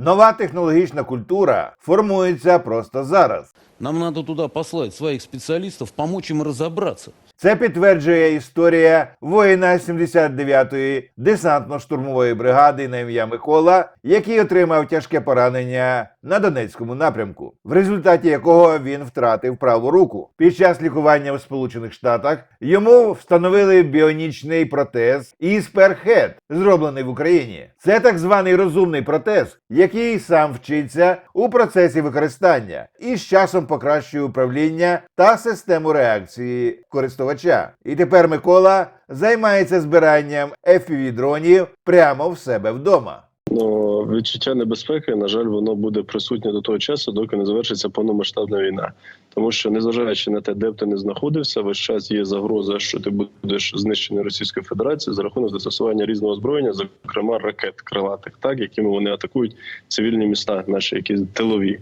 Нова технологічна культура формується просто зараз. Нам надо туда послать своих специалистов, помочь им разобраться. Це підтверджує історія воїна 79-ї десантно-штурмової бригади на ім'я Микола, який отримав тяжке поранення на Донецькому напрямку, в результаті якого він втратив праву руку. Під час лікування у Сполучених Штатах йому встановили біонічний протез Ісперхед, зроблений в Україні. Це так званий розумний протез, який сам вчиться у процесі використання і з часом покращує управління та систему реакції користувача. І тепер Микола займається збиранням fpv дронів прямо в себе вдома. Ну, відчуття небезпеки, на жаль, воно буде присутнє до того часу, доки не завершиться повномасштабна війна. Тому що, незважаючи на те, де б ти не знаходився, весь час є загроза, що ти будеш знищений Російською Федерацією за рахунок застосування різного озброєння, зокрема ракет крилатих, так якими вони атакують цивільні міста, наші які тилові,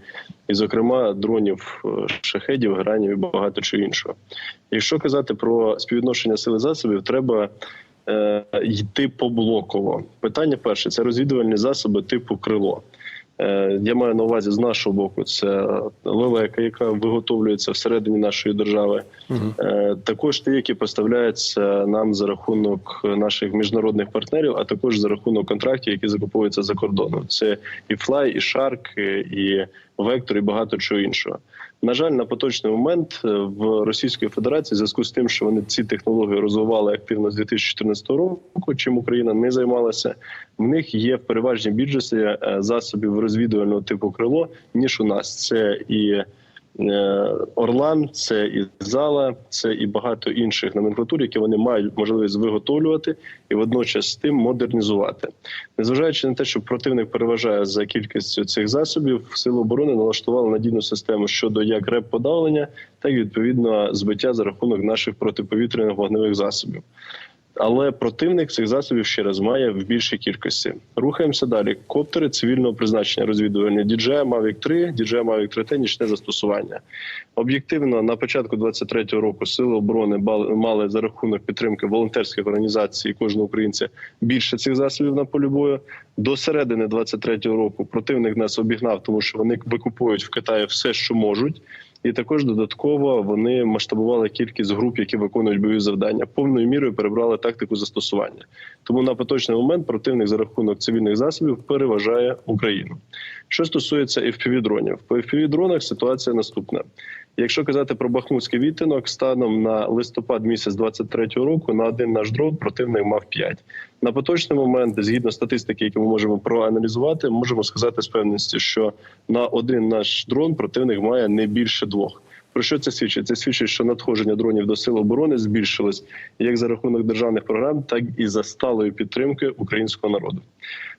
і зокрема дронів, е, шахедів, гранів і багато чого іншого. Якщо казати про співвідношення сили засобів, треба е, йти поблоково. Питання перше це розвідувальні засоби типу крило. Е, Я маю на увазі з нашого боку, це лелека, яка виготовлюється всередині нашої держави. Е, Також ті, які поставляються нам за рахунок наших міжнародних партнерів, а також за рахунок контрактів, які закуповуються за кордоном. Це і Fly, і Shark, і Vector, і багато чого іншого. На жаль, на поточний момент е, в Російської Федерації, в зв'язку з тим, що вони ці технології розвивали активно з 2014 року, чим Україна не займалася, в них є в переважній більшості е, засобів розвідувального типу крило ніж у нас. Це і Орлан, це і зала, це і багато інших номенклатур, які вони мають можливість виготовлювати і водночас з тим модернізувати. Незважаючи на те, що противник переважає за кількістю цих засобів, сили оборони налаштували надійну систему щодо як реп-подавлення, так і відповідно збиття за рахунок наших протиповітряних вогневих засобів. Але противник цих засобів ще раз має в більшій кількості. Рухаємося далі. Коптери цивільного призначення розвідувальні DJI Mavic 3, DJI Mavic 3T – нічне застосування. Об'єктивно, на початку 23-го року сили оборони мали за рахунок підтримки волонтерських організацій кожного українця більше цих засобів на полі бою. До середини 23-го року противник нас обігнав, тому що вони викупують в Китаї все, що можуть. І також додатково вони масштабували кількість груп, які виконують бойові завдання. Повною мірою перебрали тактику застосування. Тому на поточний момент противник за рахунок цивільних засобів переважає Україну. Що стосується fpv дронів, по fpv дронах ситуація наступна. Якщо казати про бахмутський відтинок, станом на листопад місяць 23-го року на один наш дрон противник мав 5. На поточний момент, згідно статистики, які ми можемо проаналізувати, можемо сказати з певністю, що на один наш дрон противник має не більше двох. Про що це свідчить? Це свідчить, що надходження дронів до сил оборони збільшилось як за рахунок державних програм, так і за сталої підтримки українського народу.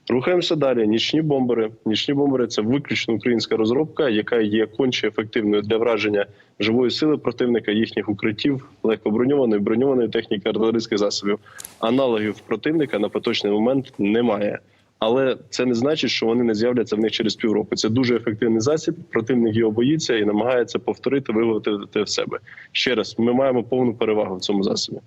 Рухаємося далі. Нічні бомбери. Нічні бомбери це виключно українська розробка, яка є конче ефективною для враження живої сили противника, їхніх укриттів, легкоброньованої, броньованої техніки, артилерійських засобів. Аналогів противника на поточний момент немає. Але це не значить, що вони не з'являться в них через півроку. Це дуже ефективний засіб. Противник його боїться і намагається повторити, виготовити в себе. Ще раз, ми маємо повну перевагу в цьому засобі.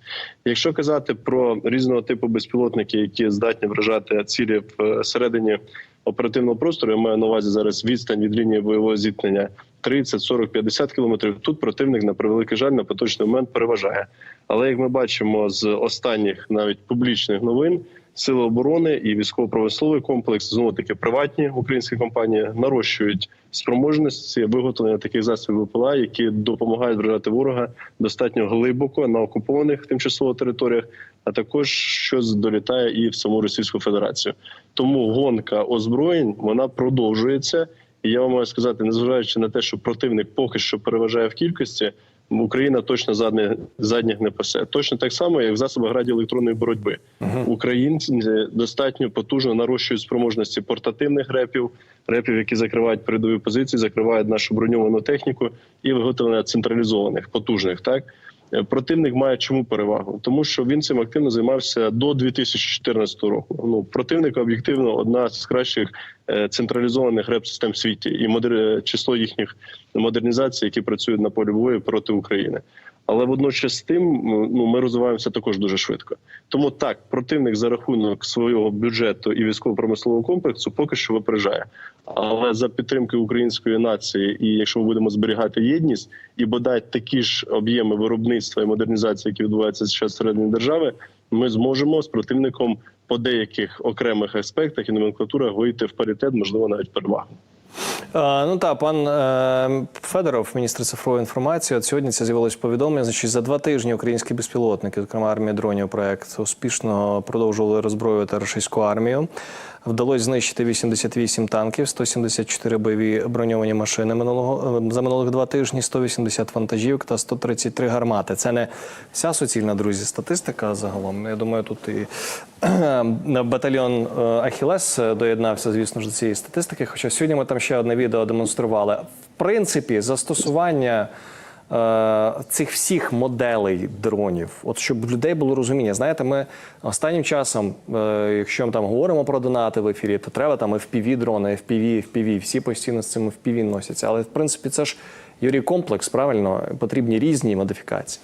Якщо казати про різного типу безпілотники, які здатні вражати цілі в середині оперативного простору, я маю на увазі зараз відстань від лінії бойового зіткнення 30, 40, 50 кілометрів. Тут противник на превеликий жаль на поточний момент переважає. Але як ми бачимо з останніх навіть публічних новин. Сили оборони і військово-промисловий комплекс знову таки приватні українські компанії нарощують спроможності виготовлення таких засобів ВПЛА, які допомагають вражати ворога достатньо глибоко на окупованих тимчасово територіях, а також щось долітає і в саму Російську Федерацію. Тому гонка озброєнь вона продовжується. І я вам маю сказати, незважаючи на те, що противник поки що переважає в кількості. Україна точно задніх, задніх не пасе. Точно так само, як в засобах радіоелектронної боротьби. Українці достатньо потужно нарощують спроможності портативних репів, репів, які закривають передові позиції, закривають нашу броньовану техніку і виготовлення централізованих, потужних. Так Е, противник має чому перевагу, тому що він цим активно займався до 2014 року. Ну противник об'єктивно одна з кращих е, централізованих реп-систем в світі, і модер... число їхніх модернізацій, які працюють на полі бою проти України. Але водночас з тим ну ми розвиваємося також дуже швидко. Тому так противник за рахунок свого бюджету і військово-промислового комплексу поки що випереджає. Але за підтримки української нації, і якщо ми будемо зберігати єдність і бодай такі ж об'єми виробництва і модернізації, які відбуваються зараз всередині держави, ми зможемо з противником по деяких окремих аспектах і номенклатурах вийти в паритет, можливо, навіть перевагу. Е, Ну так, пан е, Федоров, міністр цифрової інформації, от сьогодні це з'явилось повідомлення. Значить, за два тижні українські безпілотники, зокрема армія дронів, проект успішно продовжували роззброювати російську армію. Вдалося знищити 88 танків, 174 бойові броньовані машини минулого е, за минулих два тижні, 180 вантажівок та 133 гармати. Це не вся суцільна друзі статистика загалом. Я думаю, тут і батальйон Ахілес доєднався, звісно ж, до цієї статистики. Хоча сьогодні ми там ще одне відео демонстрували. В принципі, застосування е, цих всіх моделей дронів, от щоб людей було розуміння. Знаєте, ми останнім часом, е, якщо ми там говоримо про донати в ефірі, то треба там FPV дрони, FPV, FPV, всі постійно з цим FPV носяться. Але в принципі це ж Юрій комплекс, правильно, потрібні різні модифікації.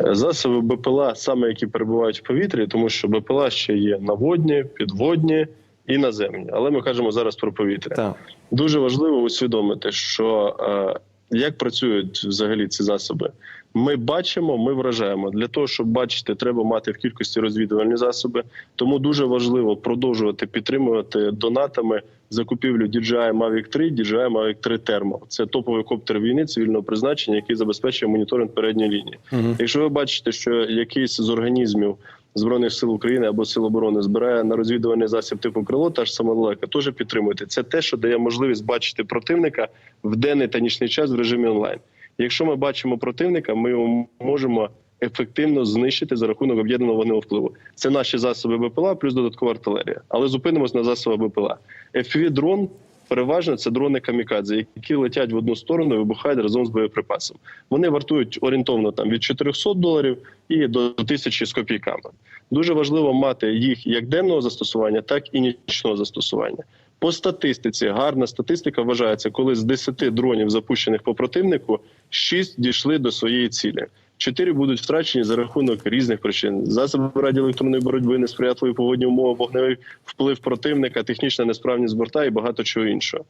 Засоби БПЛА, саме які перебувають в повітрі, тому що БПЛА ще є наводні, підводні і наземні. Але ми кажемо зараз про повітря. Так. Дуже важливо усвідомити, що е, як працюють взагалі ці засоби. Ми бачимо, ми вражаємо. Для того, щоб бачити, треба мати в кількості розвідувальні засоби. Тому дуже важливо продовжувати підтримувати донатами закупівлю DJI Mavic 3, DJI Mavic 3 Thermal. Це топовий коптер війни цивільного призначення, який забезпечує моніторинг передньої лінії. Якщо ви бачите, що якийсь з організмів збройних сил України або сил оборони збирає на розвідувальний засіб типу крило, та ж сама лелека, теж підтримуйте. Це те, що дає можливість бачити противника в денний та нічний час в режимі онлайн. Якщо ми бачимо противника, ми його можемо ефективно знищити за рахунок об'єднаного вогневого впливу. Це наші засоби БПЛА плюс додаткова артилерія. Але зупинимось на засобах БПЛА. fpv дрон переважно це дрони камікадзе, які летять в одну сторону і вибухають разом з боєприпасом. Вони вартують орієнтовно там від 400 доларів і до 1000 з копійками. Дуже важливо мати їх як денного застосування, так і нічного застосування. По статистиці гарна статистика вважається, коли з 10 дронів, запущених по противнику, 6 дійшли до своєї цілі. Чотири будуть втрачені за рахунок різних причин: засоби радіоелектронної боротьби, несприятливі погодні умови, вогневий вплив противника, технічна несправність борта і багато чого іншого.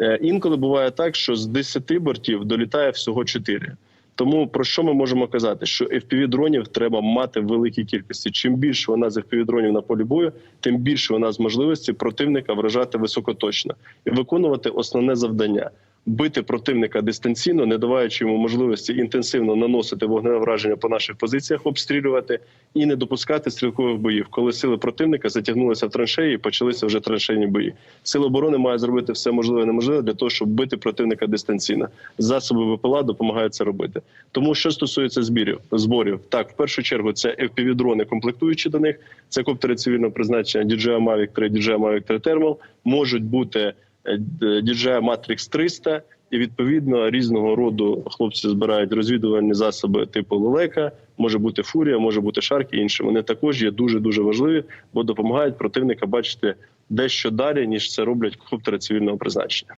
Е, Інколи буває так, що з 10 бортів долітає всього 4. Тому про що ми можемо казати? Що fpv дронів треба мати в великій кількості. Чим більше вона з fpv дронів на полі бою, тим більше вона з можливості противника вражати високоточно і виконувати основне завдання. Бити противника дистанційно, не даваючи йому можливості інтенсивно наносити вогневе враження по наших позиціях, обстрілювати і не допускати стрілкових боїв, коли сили противника затягнулися в траншеї і почалися вже траншейні бої. Сили оборони мають зробити все можливе і неможливе для того, щоб бити противника дистанційно. Засоби ВПЛА допомагають це робити. Тому що стосується збірів зборів, так в першу чергу це fpv дрони комплектуючі до них. Це коптери цивільного призначення DJI Mavic 3, DJI Mavic 3 Thermal, можуть бути DJI Matrix 300 і відповідно різного роду хлопці збирають розвідувальні засоби типу лелека, може бути фурія, може бути шарк і інше. Вони також є дуже дуже важливі, бо допомагають противника бачити дещо далі ніж це роблять коптери цивільного призначення.